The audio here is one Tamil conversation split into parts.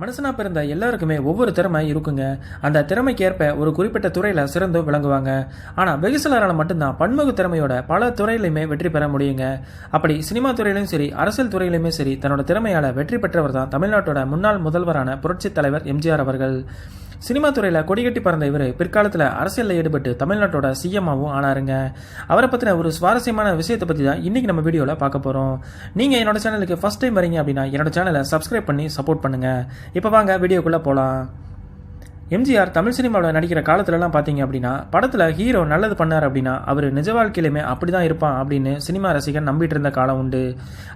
மனசனா பிறந்த எல்லாருக்குமே ஒவ்வொரு திறமை இருக்குங்க. அந்த திறமைக்கேற்ப ஒரு குறிப்பிட்ட துறையில் சிறந்து விளங்குவாங்க. ஆனால் வெகு சிலரால் மட்டும்தான் பன்முக திறமையோட பல துறையிலையுமே வெற்றி பெற முடியுங்க. அப்படி சினிமா துறையிலும் சரி அரசியல் துறையிலுமே சரி தன்னோட திறமையால் வெற்றி பெற்றவர் தான் தமிழ்நாட்டோட முன்னாள் முதல்வரான புரட்சித் தலைவர் எம்ஜிஆர் அவர்கள். சினிமா துறையில் கொடிகட்டி பறந்த இவர் பிற்காலத்தில் அரசியலில் ஈடுபட்டு தமிழ்நாட்டோட சிஎம்மாவும் ஆனாருங்க. அவரை பற்றின ஒரு சுவாரஸ்யமான விஷயத்தை பற்றி தான் இன்றைக்கி நம்ம வீடியோவில் பார்க்க போகிறோம் நீங்கள் என்னோட சேனலுக்கு ஃபஸ்ட் டைம் வரீங்க அப்படின்னா என்னோட சேனலை சப்ஸ்கிரைப் பண்ணி சப்போர்ட் பண்ணுங்கள் இப்போ வாங்க வீடியோக்குள்ளே போகலாம் எம்ஜிஆர் தமிழ் சினிமாவில் நடிக்கிற காலத்துலலாம் பார்த்தீங்க அப்படின்னா படத்தில் ஹீரோ நல்லது பண்ணார் அப்படின்னா அவர் நிஜ வாழ்க்கையிலுமே அப்படி தான் இருப்பான் அப்படின்னு சினிமா ரசிகன் நம்பிட்டு இருந்த காலம் உண்டு.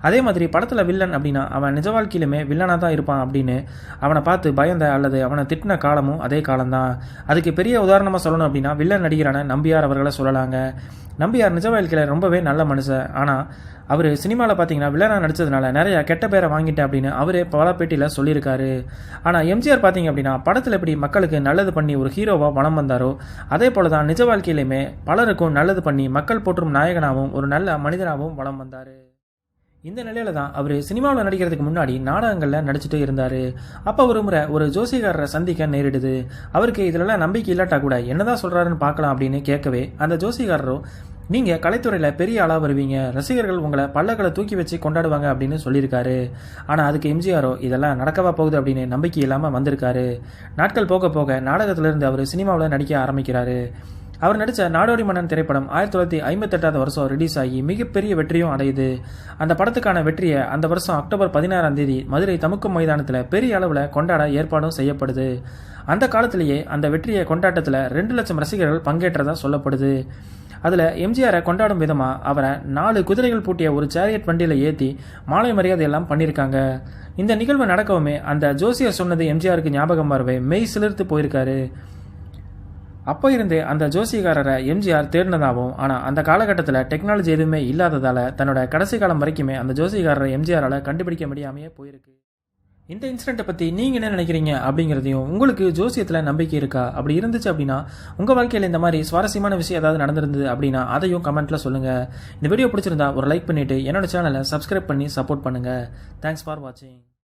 அதே மாதிரி படத்தில் வில்லன் அப்படின்னா அவன் நிஜ வாழ்க்கையிலுமே வில்லனாக தான் இருப்பான் அப்படின்னு அவனை பார்த்து பயந்த அல்லது அவனை திட்டின காலமும் அதே காலம்தான். அதுக்கு பெரிய உதாரணமாக சொல்லணும் அப்படின்னா வில்லன் நடிகரான நம்பியார் அவர்களை சொல்லலாங்க. நம்பியார் நிஜ வாழ்க்கையில் ரொம்பவே நல்ல மனுஷன். ஆனால் அவர் சினிமாவில் பார்த்தீங்கன்னா வில்லனாக நடித்ததுனால நிறைய கெட்ட பேரை வாங்கிட்டேன் அப்படின்னு அவரே பல பேட்டியில் சொல்லியிருக்காரு. ஆனால் எம்ஜிஆர் பார்த்தீங்க அப்படின்னா படத்தில் எப்படி மக்களுக்கு நல்லது பண்ணி ஒரு ஹீரோவாக வளம் வந்தாரோ அதே போல தான் நிஜ வாழ்க்கையிலையுமே பலருக்கும் நல்லது பண்ணி மக்கள் போற்றும் நாயகனாகவும் ஒரு நல்ல மனிதனாகவும் வளம் வந்தார். இந்த நிலையில தான் அவர் சினிமாவில் நடிக்கிறதுக்கு முன்னாடி நாடகங்களில் நடிச்சுட்டு இருந்தார். அப்போ ஒரு முறை ஒரு ஜோசிகாரரை சந்திக்க நேரிடுது. அவருக்கு இதிலெல்லாம் நம்பிக்கை இல்லாட்டா கூட என்னதான் சொல்கிறாருன்னு பார்க்கலாம் அப்படின்னு கேட்கவே அந்த ஜோசிகாரரும் நீங்கள் கலைத்துறையில் பெரிய ஆளாக வருவீங்க. ரசிகர்கள் உங்களை பல்லக்களை தூக்கி வச்சு கொண்டாடுவாங்க அப்படின்னு சொல்லியிருக்காரு. ஆனால் அதுக்கு எம்ஜிஆரோ இதெல்லாம் நடக்கவா போகுது அப்படின்னு நம்பிக்கை இல்லாமல் வந்திருக்காரு. நாட்கள் போக போக நாடகத்திலிருந்து அவர் சினிமாவில் நடிக்க ஆரம்பிக்கிறாரு. அவர் நடித்த நாடோடி மன்னன் திரைப்படம் ஆயிரத்தி தொள்ளாயிரத்தி ஐம்பத்தெட்டாவது வருஷம் ரிலீஸ் ஆகி மிகப்பெரிய வெற்றியும் அடையுது. அந்த படத்துக்கான வெற்றியை அந்த வருஷம் அக்டோபர் பதினாறாம் தேதி மதுரை தமுக்கம் மைதானத்தில் பெரிய அளவில் கொண்டாட ஏற்பாடும் செய்யப்படுது. அந்த காலத்திலேயே அந்த வெற்றியை கொண்டாட்டத்தில் ரெண்டு லட்சம் ரசிகர்கள் பங்கேற்றதா சொல்லப்படுது. அதில் எம்ஜிஆரை கொண்டாடும் விதமாக அவரை நாலு குதிரைகள் பூட்டிய ஒரு சேரியட் வண்டியில் ஏற்றி மாலை மரியாதை எல்லாம் பண்ணியிருக்காங்க. இந்த நிகழ்வு நடக்கவுமே அந்த ஜோசியர் சொன்னது எம்ஜிஆருக்கு ஞாபகம் வரவே மெய் சிலிர்த்து போயிருக்காரு. அப்போ இருந்தே அந்த ஜோசிகாரரை எம்ஜிஆர் தேடினதாகவும் ஆனால் அந்த காலகட்டத்தில் டெக்னாலஜி எதுவுமே இல்லாததால் தன்னோட கடைசி காலம் வரைக்குமே அந்த ஜோசிகாரரை எம்ஜிஆரால் கண்டுபிடிக்க முடியாமையே போயிருக்கு. இந்த இன்சிடெண்ட்டை பற்றி நீங்கள் என்ன நினைக்கிறீங்க அப்படிங்கிறதையும் உங்களுக்கு ஜோசியத்தில் நம்பிக்கை இருக்கா? அப்படி இருந்துச்சு அப்படின்னா உங்கள் வாழ்க்கையில் இந்த மாதிரி சுவாரஸ்யமான விஷயம் ஏதாவது நடந்திருந்தது அப்படின்னா அதையும் கமெண்ட்டில் சொல்லுங்கள் இந்த வீடியோ பிடிச்சிருந்தா ஒரு லைக் பண்ணிவிட்டு என்னோட சேனலை சப்ஸ்கிரைப் பண்ணி சப்போர்ட் பண்ணுங்கள் தேங்க்ஸ் ஃபார் வாட்சிங்